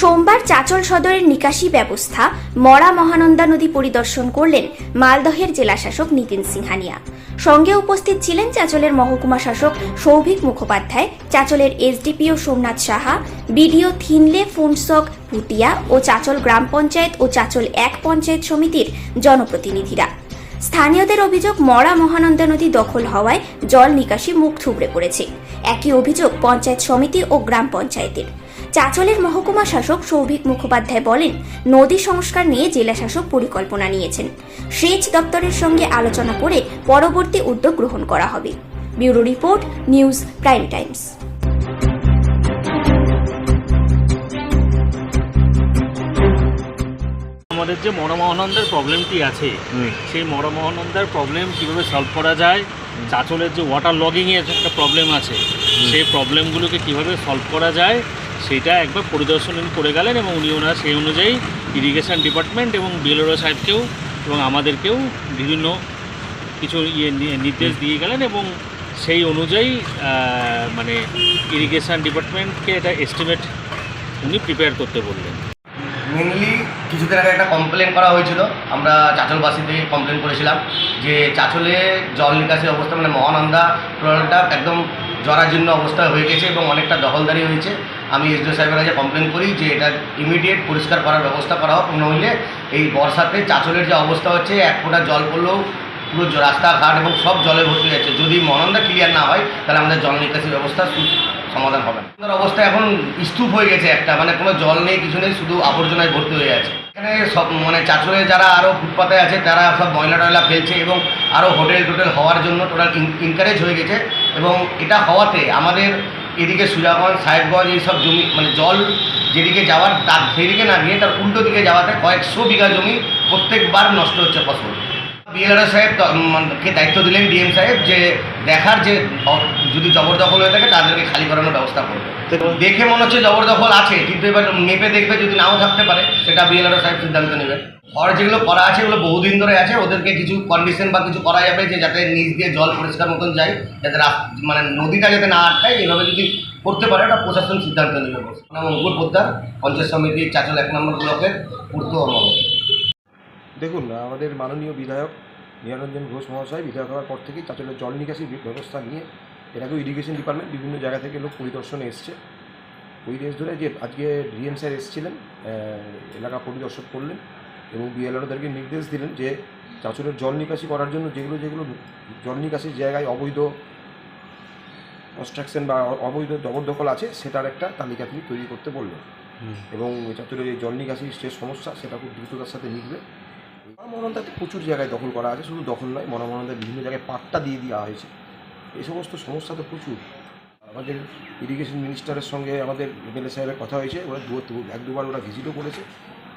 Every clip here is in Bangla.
সোমবার চাচল সদরের নিকাশি ব্যবস্থা মরা মহানন্দা নদী পরিদর্শন করলেন মালদহের জেলাশাসক নীতিন সিংহানিয়া। সঙ্গে উপস্থিত ছিলেন চাচলের মহকুমা শাসক সৌভিক মুখোপাধ্যায়, চাচলের এসডিপিও সোমনাথ সাহা, বিডিও থিনলে, ফুনসক ভুটিয়া ও চাচল গ্রাম পঞ্চায়েত ও চাচল এক পঞ্চায়েত সমিতির জনপ্রতিনিধিরা। স্থানীয়দের অভিযোগ, মরা মহানন্দা নদী দখল হওয়ায় জল নিকাশি মুখ থুবড়ে পড়েছে। একই অভিযোগ পঞ্চায়েত সমিতি ও গ্রাম পঞ্চায়েতের। চাচলের মহকুমা শাসক সৌভিক মুখোপাধ্যায় বলেন, নদী সংস্কার নিয়ে জেলা শাসক পরিকল্পনা নিয়েছেন। সেচ দপ্তরের সঙ্গে আলোচনা করে পরবর্তী উদ্যোগ গ্রহণ করা হবে। Bureau report, news prime times. আমাদের যে মরমোহনন্দের প্রবলেমটি আছে সেই মরমোহনন্দের প্রবলেম কীভাবে সলভ করা যায় চাচলের যে ওয়াটার লগিংয়ের একটা প্রবলেম আছে সেই প্রবলেমগুলোকে কীভাবে সলভ করা যায় সেটা একবার পরিদর্শন করে গেলেন এবং উনি ওনারা সেই অনুযায়ী ইরিগেশন ডিপার্টমেন্ট এবং বিএলওর সাহেবকেও এবং আমাদেরকেও বিভিন্ন কিছু ইয়ে নির্দেশ দিয়ে গেলেন এবং সেই অনুযায়ী মানে ইরিগেশন ডিপার্টমেন্টকে এটা এস্টিমেট উনি প্রিপেয়ার করতে বললেন। মেনলি কিছুদিন আগে একটা কমপ্লেন করা হয়েছিল। আমরা চাচলবাসী থেকে কমপ্লেন করেছিলাম যে চাঁচলে জল নিকাশির অবস্থা মানে মহানন্দা টোটালটা একদম জরাজীর্ণ অবস্থায় হয়ে গেছে এবং অনেকটা দখলদারি হয়েছে। আমি এসডিও সাহেবের কাছে কমপ্লেন করি যে এটা ইমিডিয়েট পরিষ্কার করার ব্যবস্থা করা হোক নইলে এই বর্ষাতে চাঁচলের যে অবস্থা হচ্ছে, এক ফোঁটা জল পড়লেও পুরো রাস্তাঘাট এবং সব জলে ভর্তি যাচ্ছে। যদি মহানন্দা ক্লিয়ার না হয়, তাহলে আমাদের জল নিকাশি ব্যবস্থা সমাধান হবে না। অবস্থা এখন স্তূপ হয়ে গেছে একটা মানে কোনো জল নেই, কিছু নেই, শুধু আবর্জনায় ভর্তি হয়ে আছে। এখানে সব মানে চাচলে যারা আরও ফুটপাতে আছে, তারা সব ময়লা টয়লা ফেলছে এবং আরও হোটেল টোটেল হওয়ার জন্য টোটাল ইনকারেজ হয়ে গেছে এবং এটা হওয়াতে আমাদের এদিকে সুজাগঞ্জ, সাহেবগঞ্জ এইসব জমি মানে জল যেদিকে যাওয়ার, তার সেদিকে না গিয়ে তার উল্টো দিকে যাওয়াতে কয়েকশো বিঘা জমি প্রত্যেকবার নষ্ট হচ্ছে ফসল। বিএলআর সাহেব মানে কে দায়িত্ব দিলেন ডিএম সাহেব যে দেখার যে যদি জবরদখল হয়ে থাকে তাদেরকে খালি করানোর ব্যবস্থা করবে। দেখে মনে হচ্ছে জবরদখল আছে কিন্তু এবার মেপে দেখবে যদি নাও থাকতে পারে সেটা বিএলআর সাহেব সিদ্ধান্ত নেবে। ঘর যেগুলো করা আছে ওগুলো বহুদিন ধরে আছে ওদেরকে কিছু কন্ডিশন বা কিছু করা যাবে যে যাতে নিচ দিয়ে জল পরিষ্কার মতন যায় যাতে মানে নদীটা যাতে না আটকায় এভাবে যদি করতে পারে ওটা প্রশাসন সিদ্ধান্ত নেবে। অঙ্কুর পোদ্দার পঞ্চায়েত সমিতি চাচল এক নম্বর ব্লকের পূর্ত অমল। দেখুন আমাদের মাননীয় বিধায়ক নিরঞ্জন ঘোষ মহাশয় বিধায়ক হওয়ার পর থেকেই চাচলের জল নিকাশি ব্যবস্থা নিয়ে আগেও ইরিগেশন ডিপার্টমেন্ট বিভিন্ন জায়গা থেকে লোক পরিদর্শনে এসছে। ওই দেশ ধরে যে আজকে ডিএম স্যার এসেছিলেন এলাকা পরিদর্শন করলেন এবং বিএলআরওদেরকে নির্দেশ দিলেন যে চাচলের জল নিকাশি করার জন্য যেগুলো যেগুলো জল নিকাশির জায়গায় অবৈধ কনস্ট্রাকশন বা অবৈধ জবরদখল আছে সেটার একটা তালিকা তিনি তৈরি করতে বললেন। এবং চাচলের যে জল নিকাশির যে সমস্যা সেটা খুব দ্রুততার সাথে মিটবে। মনোনন্দাতে প্রচুর জায়গায় দখল করা আছে, শুধু দখল নয় মনোনন্দায় বিভিন্ন জায়গায় পাট্টা দিয়ে দেওয়া হয়েছে। এই সমস্ত সমস্যা তো প্রচুর। আমাদের ইরিগেশন মিনিস্টারের সঙ্গে আমাদের এমএলএ সাহেবের কথা হয়েছে, ওরা দু এক, দুবার ওরা ভিজিটও করেছে,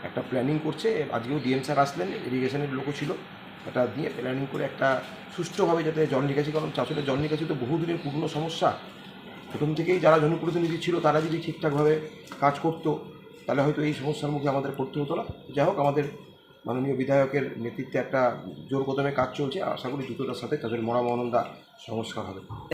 একটা প্ল্যানিং করছে আজকেও ডিএম স্যার আসলেন ইরিগেশনের লোকও ছিল এটা দিয়ে প্ল্যানিং করে একটা সুষ্ঠুভাবে যাতে জল নিকাশি কারণ চাষলে জল নিকাশি তো বহুদিনের পুরনো সমস্যা, প্রথম থেকেই যারা জনপ্রতিনিধি ছিল, তারা যদি ঠিকঠাকভাবে কাজ করতো, তাহলে হয়তো এই সমস্যার মুখে আমাদের পড়তে হতো না। যাই হোক, আমাদের মাননীয় বিধায়কের নেতৃত্বে একটা জোর কদমে কাজ চলছে। আশা করি দ্রুততার সাথে তাদের মরা মহানন্দা সংস্কার হবে।